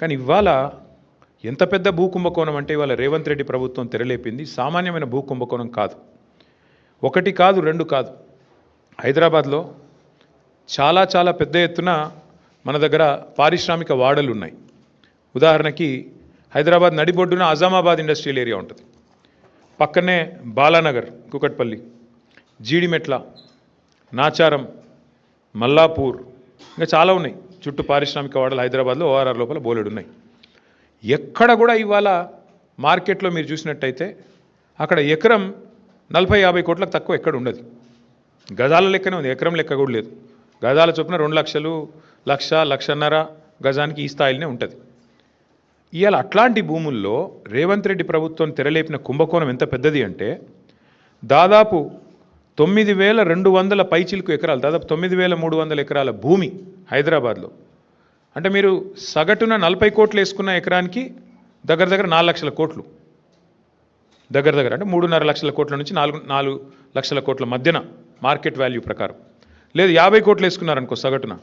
కానీ ఇవాళ ఎంత పెద్ద భూ కుంభకోణం అంటే ఇవాళ రేవంత్ రెడ్డి ప్రభుత్వం తెరలేపింది సామాన్యమైన భూ కుంభకోణం కాదు. ఒకటి కాదు రెండు కాదు. హైదరాబాద్లో చాలా చాలా పెద్ద ఎత్తున మన దగ్గర పారిశ్రామిక వాడలు ఉన్నాయి. ఉదాహరణకి హైదరాబాద్ నడిబొడ్డున అజామాబాద్ ఇండస్ట్రియల్ ఏరియా ఉంటుంది. పక్కనే బాలానగర్ కుకట్పల్లి జీడిమెట్ల నాచారం మల్లాపూర్ ఇంకా చాలా ఉన్నాయి. చుట్టూ పారిశ్రామిక వాడలు హైదరాబాద్లో ఓఆర్ఆర్ లోపల బోలెడు ఉన్నాయి. ఎక్కడ కూడా ఇవాళ మార్కెట్లో మీరు చూసినట్టయితే అక్కడ ఎకరం నలభై యాభై కోట్లకు తక్కువ ఎక్కడ ఉండదు. గజాల లెక్కనే ఉంది ఎకరం లెక్క కూడా లేదు. గజాల చొప్పున రెండు లక్షలు లక్ష లక్షన్నర గజానికి ఈ స్థాయిలోనే ఉంటుంది. ఇవాళ అట్లాంటి భూముల్లో రేవంత్ రెడ్డి ప్రభుత్వం తెరలేపిన కుంభకోణం ఎంత పెద్దది అంటే దాదాపు తొమ్మిది వేల రెండు వందల పైచిలకు ఎకరాలు దాదాపు తొమ్మిది వేల మూడు వందల ఎకరాల భూమి హైదరాబాద్లో. అంటే మీరు సగటున నలభై కోట్లు వేసుకున్న ఎకరానికి దగ్గర దగ్గర నాలుగు లక్షల కోట్లు. దగ్గర దగ్గర అంటే మూడున్నర లక్షల కోట్ల నుంచి నాలుగు నాలుగు లక్షల కోట్ల మధ్యన మార్కెట్ వాల్యూ ప్రకారం. లేదు యాభై కోట్లు వేసుకున్నారనుకో సగటున.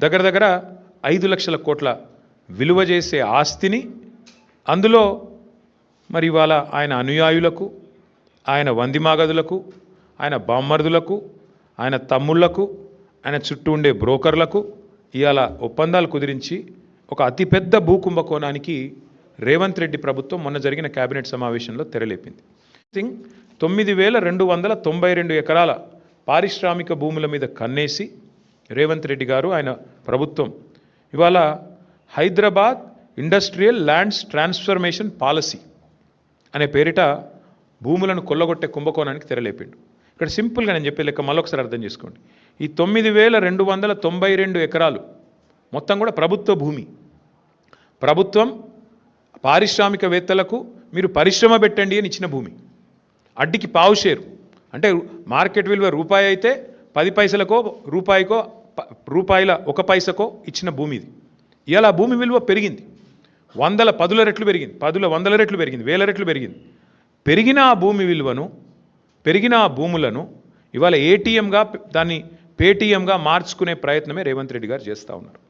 దగ్గర దగ్గర ఐదు లక్షల కోట్ల విలువ చేసే ఆస్తిని అందులో మరి ఇవాళ ఆయన అనుయాయులకు ఆయన వందిమాగదులకు ఆయన బామ్మర్దులకు ఆయన తమ్ముళ్ళకు ఆయన చుట్టూ ఉండే బ్రోకర్లకు ఇవాళ ఒప్పందాలు కుదిరించి ఒక అతిపెద్ద భూ కుంభకోణానికి రేవంత్ రెడ్డి ప్రభుత్వం మొన్న జరిగిన కేబినెట్ సమావేశంలో తెరలేపింది. థింగ్ తొమ్మిది వేల రెండు వందల తొంభై రెండు ఎకరాల పారిశ్రామిక భూముల మీద కన్నేసి రేవంత్ రెడ్డి గారు ఆయన ప్రభుత్వం. ఇవాళ Hyderabad industrial lands transformation policy అనే పేరిట భూములను కొల్లగొట్టే కుంభకోణానికి తెరలేపిండు. ఇక్కడ సింపుల్గా నేను చెప్పే లెక్క మళ్ళొకసారి అర్థం చేసుకోండి. ఈ తొమ్మిది వేల రెండు వందల తొంభై రెండు ఎకరాలు మొత్తం కూడా ప్రభుత్వ భూమి. ప్రభుత్వం పారిశ్రామికవేత్తలకు మీరు పరిశ్రమ పెట్టండి అని ఇచ్చిన భూమి. అడ్డికి పావు షేరు. అంటే మార్కెట్ విలువ రూపాయి అయితే పది పైసలకో రూపాయికో ప- రూపాయల ఒక పైసకో ఇచ్చిన భూమి ఇది. ఇలా భూమి విలువ పెరిగింది. వందల పదుల రెట్లు పెరిగింది. పదుల వందల రెట్లు పెరిగింది. వేల రెట్లు పెరిగింది. పెరిగిన ఆ భూమి విలువను పెరిగిన ఆ భూములను ఇవాళ ఏటీఎంగా దాన్ని పేటీఎంగా మార్చుకునే ప్రయత్నమే రేవంత్ రెడ్డి గారు చేస్తూ ఉన్నారు.